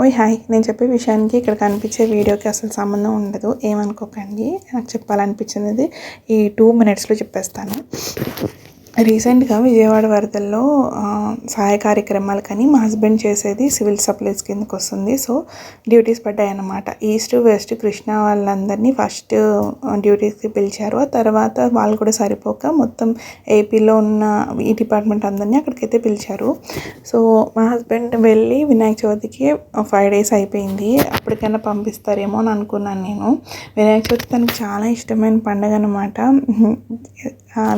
ఓయ్ హాయ్. నేను చెప్పే విషయానికి ఇక్కడ కనిపించే వీడియోకి అసలు సంబంధం ఉండదు. ఏమనుకోకండి. నాకు చెప్పాలనిపించినది ఈ టూ మినిట్స్లో చెప్పేస్తాను. రీసెంట్గా విజయవాడ వరదల్లో సహాయ కార్యక్రమాలు కానీ మా హస్బెండ్ చేసేది సివిల్ సప్లైస్ కిందకి వస్తుంది. సో డ్యూటీస్ పడ్డాయి అన్నమాట ఈస్ట్ వెస్ట్ కృష్ణా వాళ్ళందరినీ ఫస్ట్ డ్యూటీస్కి పిలిచారు. ఆ తర్వాత వాళ్ళు కూడా సరిపోక మొత్తం ఏపీలో ఉన్న ఈ డిపార్ట్మెంట్ అందరినీ అక్కడికైతే పిలిచారు. సో మా హస్బెండ్ వెళ్ళి వినాయక చవితికి ఫైవ్ డేస్ అయిపోయింది. అప్పటికైనా పంపిస్తారేమో అని అనుకున్నాను నేను. వినాయక చవితి తనకి చాలా ఇష్టమైన పండుగ అనమాట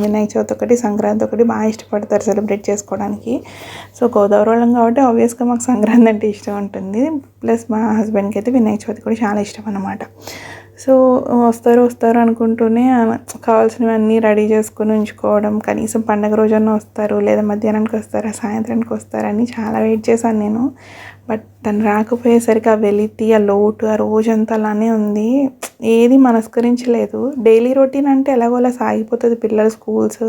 వినాయక చవితి ఒకటి సంక్రాంతి ఒకటి బాగా ఇష్టపడతారు సెలబ్రేట్ చేసుకోవడానికి. సో గోదావరి వాళ్ళం కాబట్టి ఆబ్వియస్గా మాకు సంక్రాంతి అంటే ఇష్టం ఉంటుంది. ప్లస్ మా హస్బెండ్కి అయితే వినాయక చవితి కూడా చాలా ఇష్టం అనమాట సో వస్తారు వస్తారు అనుకుంటూనే కావాల్సినవన్నీ రెడీ చేసుకుని ఉంచుకోవడం కనీసం పండగ రోజన్నా వస్తారు లేదా మధ్యాహ్నానికి వస్తారా సాయంత్రానికి వస్తారని చాలా వెయిట్ చేశాను నేను. బట్ తను రాకపోయేసరికి ఆ వెలితి ఆ లోటు ఆ రోజంతా అలానే ఉంది. ఏది మనస్కరించలేదు. డైలీ రొటీన్ అంటే ఎలాగోలా సాగిపోతుంది. పిల్లల స్కూల్స్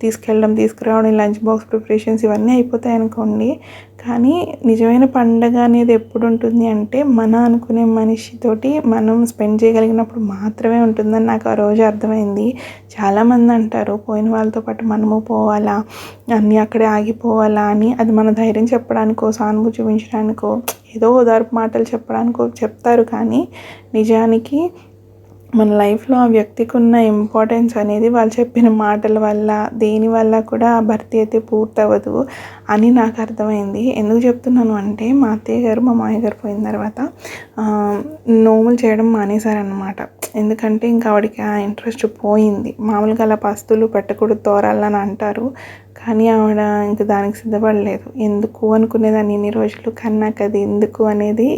తీసుకెళ్ళడం తీసుకురావడం లంచ్ బాక్స్ ప్రిపరేషన్స్ ఇవన్నీ అయిపోతాయి అనుకోండి. కానీ నిజమైన పండగ అనేది ఎప్పుడు ఉంటుంది అంటే మన అనుకునే మనిషితోటి మనం స్పెండ్ చేయగలిగినప్పుడు మాత్రమే ఉంటుందని నాకు ఆ రోజు అర్థమైంది. చాలామంది అంటారు పోయిన వాళ్ళతో పాటు మనము పోవాలా? అన్నీ అక్కడే ఆగిపోవాలా అని. అది మన ధైర్యం చెప్పడానికో సానుభూతి చూపించడానికో ఏదో ఓదార్పు మాటలు చెప్పడానికో చెప్తారు కానీ నిజానికి మన లైఫ్లో ఆ వ్యక్తికి ఉన్న ఇంపార్టెన్స్ అనేది వాళ్ళు చెప్పిన మాటల వల్ల దేని వల్ల కూడా ఆ భర్తీ అయితే పూర్తవ్వదు అని నాకు అర్థమైంది. ఎందుకు చెప్తున్నాను అంటే మా అత్తయ్య గారు మా మామయ్య గారు పోయిన తర్వాత నోములు చేయడం మానేశారనమాట ఎందుకంటే ఇంకా ఆవిడకి ఆ ఇంట్రెస్ట్ పోయింది. మామూలుగా అలా పస్తులు పెట్టకూడదు తోరాలని అంటారు. కానీ ఆవిడ ఇంకా దానికి సిద్ధపడలేదు. ఎందుకు అనుకునేదాన్ని ఇన్ని రోజులు? కానీ నాకు అది ఎందుకు అనేది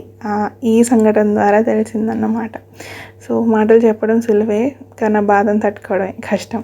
ఈ సంఘటన ద్వారా తెలిసిందన్నమాట. సో మాటలు చెప్పడం సులువే కానీ ఆ బాధను తట్టుకోవడం కష్టం.